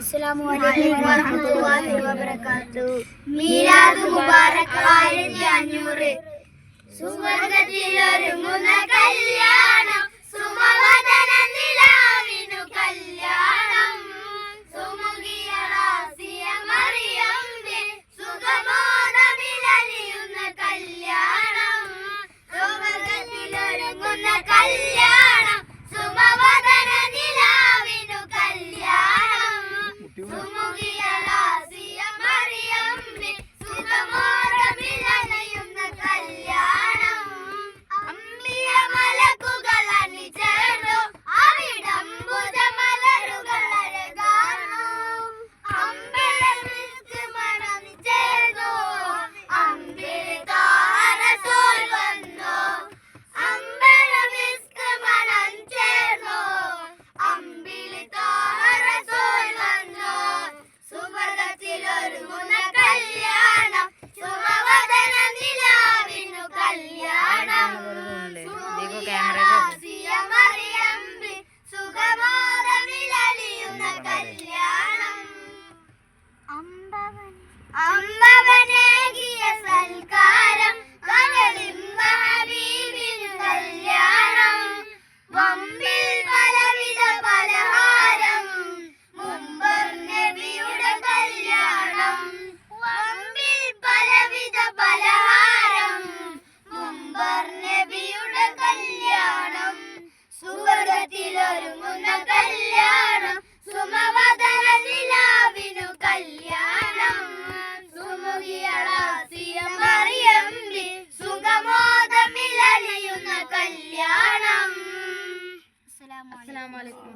അസ്സലാമു അലൈക്കും വറഹ്മത്തുള്ളാഹി വബറകാതുഹു മീലാദ് മുബാറക് ആയിരത്തി അഞ്ഞൂറ്. സുവർഗത്തിലൊരുങ്ങുന്ന കല്യാണം സുമവദന നിലാ ലോകത്തിലൊരുങ്ങുന്ന കല്യാണം. സുമവതന നിലാവിനു കല്യാണം. സുമുഖിയളാസിയ മറിയമ്പി സുഖമോദമിലണിയുന്ന കല്യാണം. അസ്സലാമു അലൈക്കും.